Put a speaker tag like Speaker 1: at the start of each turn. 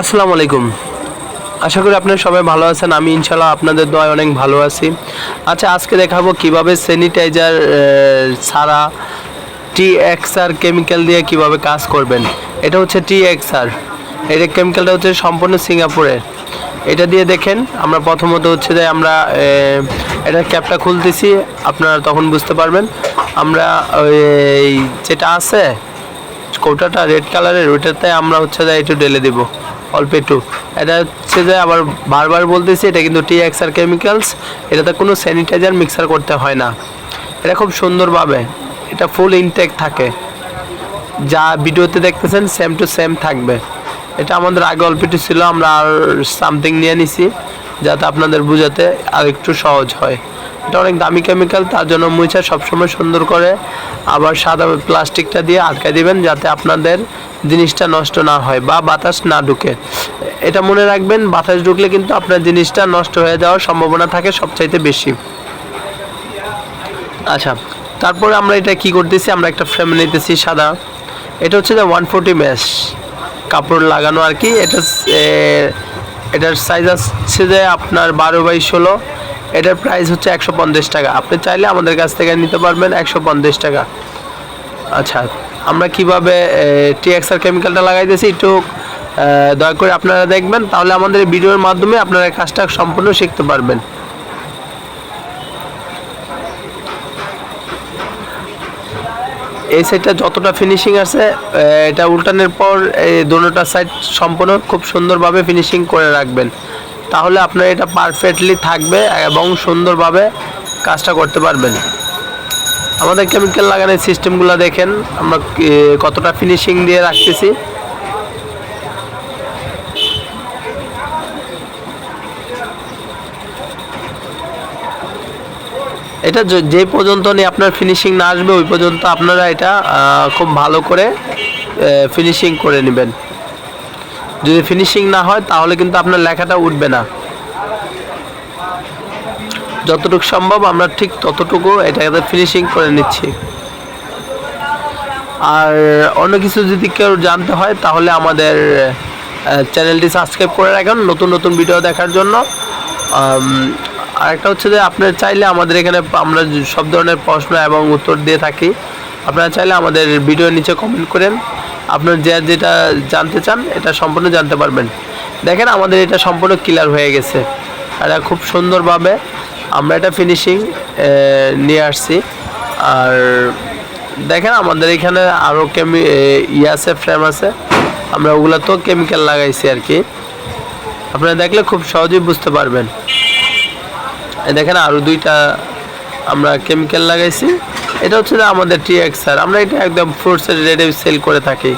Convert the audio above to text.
Speaker 1: আসসালামু আলাইকুম। আশা করি আপনারা সবাই ভালো আছেন। আমি ইনশাল্লাহ আপনাদের দয় অনেক ভালো আছি। আচ্ছা আজকে দেখাবো কীভাবে স্যানিটাইজার ছাড়া টি এক্সআর কেমিক্যাল দিয়ে কীভাবে কাজ করবেন। এটা হচ্ছে টি এক্সআর এটা কেমিক্যালটা হচ্ছে সম্পূর্ণ সিঙ্গাপুরের এটা দিয়ে দেখেন, আমরা প্রথমত হচ্ছে যে আমরা এটার ক্যাপটা খুলতেছি। আপনারা তখন বুঝতে পারবেন। আমরা, ওই যেটা আছে কৌটাটা রেড কালারের ওইটাতে আমরা হচ্ছে যে একটু ঢেলে দিব, অল্প একটু। এটা হচ্ছে যে আবার বারবার বলতেছি, এটা কিন্তু টি এক্সআর কেমিক্যালস এটাতে কোনো স্যানিটাইজার মিক্সার করতে হয় না। এটা খুব সুন্দরভাবে, এটা ফুল ইনটেক থাকে। যা ভিডিওতে দেখতেছেন সেম টু সেম থাকবে। এটা আমাদের আগে অল্প একটু ছিল, আমরা আর সামথিং নিয়ে নিছি, যাতে আপনাদের বোঝাতে আর একটু সহজ হয়। এটা অনেক দামি কেমিক্যাল তার জন্য মুছা সবসময় সুন্দর করে আবার সাদা প্লাস্টিকটা দিয়ে আটকে দিবেন যাতে আপনাদের জিনিসটা নষ্ট না হয় বা বাতাস না ঢুকে। এটা মনে রাখবেন, বাতাস ঢুকলে কিন্তু আপনার জিনিসটা নষ্ট হয়ে যাওয়ার সম্ভাবনা থাকে সবচাইতে বেশি। আচ্ছা তারপরে আমরা এটা কি করতেছি? আমরা একটা ফ্রেম নিতেছি সাদা। এটা হচ্ছে যে ওয়ান ফোর্টি ম্যাশ কাপড় লাগানো আর কি। এটা এটার সাইজ আসছে যে আপনার বারো বাই ষোলো। এটার প্রাইস হচ্ছে একশো পঞ্চাশ টাকা। আপনি চাইলে আমাদের কাছ থেকে নিতে পারবেন একশো পঞ্চাশ টাকা। আচ্ছা আমরা কীভাবে টিএক্সআর কেমিক্যালটা লাগাইতেছি একটু দয়া করে আপনারা দেখবেন, তাহলে আমাদের এই ভিডিওর মাধ্যমে আপনারা কাজটা সম্পূর্ণ শিখতে পারবেন। এই সাইডটা যতটা ফিনিশিং আছে এটা উল্টানোর পর, এই দোনোটা সাইড সম্পূর্ণ খুব সুন্দরভাবে ফিনিশিং করে রাখবেন। তাহলে আপনার এটা পারফেক্টলি থাকবে এবং সুন্দরভাবে কাজটা করতে পারবেন। আমাদের কেমিক্যাল লাগানোর সিস্টেমগুলো দেখেন, আমরা কতটা ফিনিশিং দিয়ে রাখতেছি। এটা যে- পর্যন্ত নিয়ে আপনার ফিনিশিং না আসবে, ওই পর্যন্ত আপনারা এটা খুব ভালো করে ফিনিশিং করে নেবেন। যদি ফিনিশিং না হয়, তাহলে কিন্তু আপনার লেখাটা উঠবে না। যতটুকু সম্ভব আমরা ঠিক ততটুকু এটাকে ফিনিশিং করে নিচ্ছি। আর অন্য কিছু যদি কেউ জানতে হয়, তাহলে আমাদের চ্যানেলটি সাবস্ক্রাইব করে রাখুন নতুন নতুন ভিডিও দেখার জন্য। আরেকটা হচ্ছে যে আপনার চাইলে আমাদের এখানে আমরা সব ধরনের প্রশ্ন এবং উত্তর দিয়ে থাকি। আপনারা চাইলে আমাদের ভিডিওর নিচে কমেন্ট করেন। আপনার যে যেটা জানতে চান, এটা সম্পূর্ণ জানতে পারবেন। দেখেন, আমাদের এটা সম্পূর্ণ ক্লিয়ার হয়ে গেছে। এটা খুব সুন্দরভাবে আমরা এটা ফিনিশিং নিয়ে আসছি। আর দেখেন, আমাদের এখানে আরও কেমি ইয়ে আছে ফ্রেম আছে। আমরা ওগুলো তো কেমিক্যাল লাগাইছি আর কি। আপনারা দেখলে খুব সহজেই বুঝতে পারবেন। দেখেন আরও দুইটা আমরা কেমিক্যাল লাগাইছি। এটা হচ্ছে আমাদের টি এক্স আমরা এটা একদম ফ্রুটসের রেটে সেল করে থাকি।